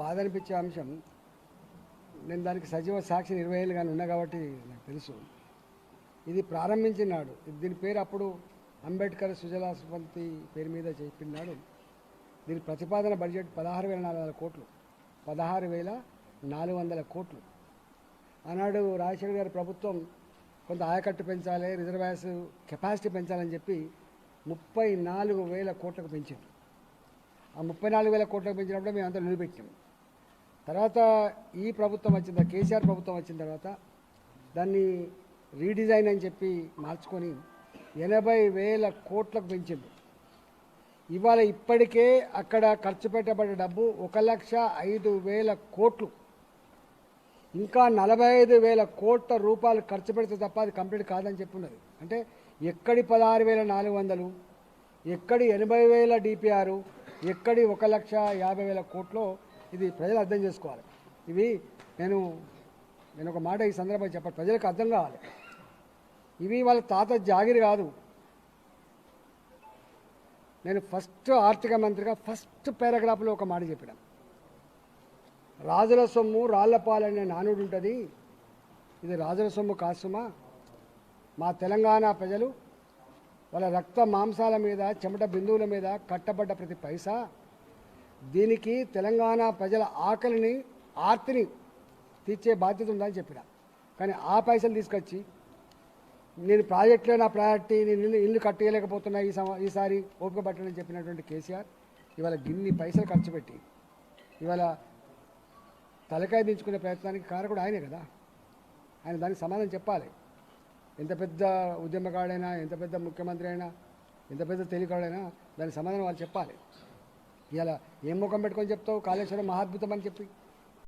బాధ అనిపించే అంశం నేను దానికి సజీవ సాక్షి ఇరవై ఏళ్ళు కానీ ఉన్నా కాబట్టి నాకు తెలుసు. ఇది ప్రారంభించినాడు దీని పేరు అప్పుడు అంబేద్కర్ సుజలా పేరు మీద చెప్పినాడు దీని ప్రతిపాదన బడ్జెట్ పదహారు వేల నాలుగు వందల కోట్లు పదహారు వేల నాలుగు వందల కోట్లు. ఆనాడు రాజశేఖర్ గారి ప్రభుత్వం కొంత ఆయకట్టు పెంచాలి రిజర్వాయర్స్ కెపాసిటీ పెంచాలని చెప్పి ముప్పై నాలుగు వేల కోట్లకు పెంచింది. ఆ ముప్పై నాలుగు వేల కోట్లకు పెంచినప్పుడు మేము అంతా నిలబెట్టాం. తర్వాత ఈ ప్రభుత్వం వచ్చిన తర్వాత కేసీఆర్ ప్రభుత్వం వచ్చిన తర్వాత దాన్ని రీడిజైన్ అని చెప్పి మార్చుకొని ఎనభై వేల కోట్లకు పెంచింది ఇవాళ ఇప్పటికే అక్కడ ఖర్చు పెట్టబడ్డ డబ్బు ఒక లక్ష ఐదు వేల కోట్లు. ఇంకా నలభై ఐదు వేల కోట్ల రూపాయలు ఖర్చు పెడితే తప్ప అది కంప్లీట్ కాదని చెప్పున్నది. అంటే ఎక్కడి పదహారు వేల నాలుగు వందలు ఎక్కడి ఎనభై వేల డిపిఆర్ ఎక్కడి ఒక లక్ష యాభై వేల కోట్లు ఇది ప్రజలు అర్థం చేసుకోవాలి. ఇవి నేను నేను ఒక మాట ఈ సందర్భంగా చెప్పాలి ప్రజలకు అర్థం కావాలి. ఇవి వాళ్ళ తాత జాగిరి కాదు. నేను ఫస్ట్ ఆర్థిక మంత్రిగా ఫస్ట్ పారాగ్రాఫ్లో ఒక మాట చెప్పిన. రాజుల సొమ్ము రాళ్ళపాలనే నానుడు ఉంటుంది. ఇది రాజుల సొమ్ము కాసుమా? మా తెలంగాణ ప్రజలు వాళ్ళ రక్త మాంసాల మీద చెమట బిందువుల మీద కట్టబడ్డ ప్రతి పైసా? దీనికి తెలంగాణ ప్రజల ఆకలిని ఆర్తిని తీర్చే బాధ్యత ఉందని చెప్పిన. కానీ ఆ పైసలు తీసుకొచ్చి నేను ప్రాజెక్టులో నా ప్రయారిటీ నేను ఇల్లు ఇల్లు కట్టేయలేకపోతున్నా ఈ సమ ఈసారి ఓపిక పట్టని చెప్పినటువంటి కేసీఆర్ ఇవాళ గిన్ని పైసలు ఖర్చు పెట్టి ఇవాళ తలకాయ దించుకునే ప్రయత్నానికి కారకుడు ఆయనే కదా. ఆయన దానికి సమాధానం చెప్పాలి. ఎంత పెద్ద ఉద్యమకాడైనా ఎంత పెద్ద ముఖ్యమంత్రి అయినా ఎంత పెద్ద తెలియకాడైనా దానికి సమాధానం వాళ్ళు చెప్పాలి. ఇలా ఏం ముఖం పెట్టుకొని చెప్తావు? కాళేశ్వరం మహాద్భుతం అని చెప్పి.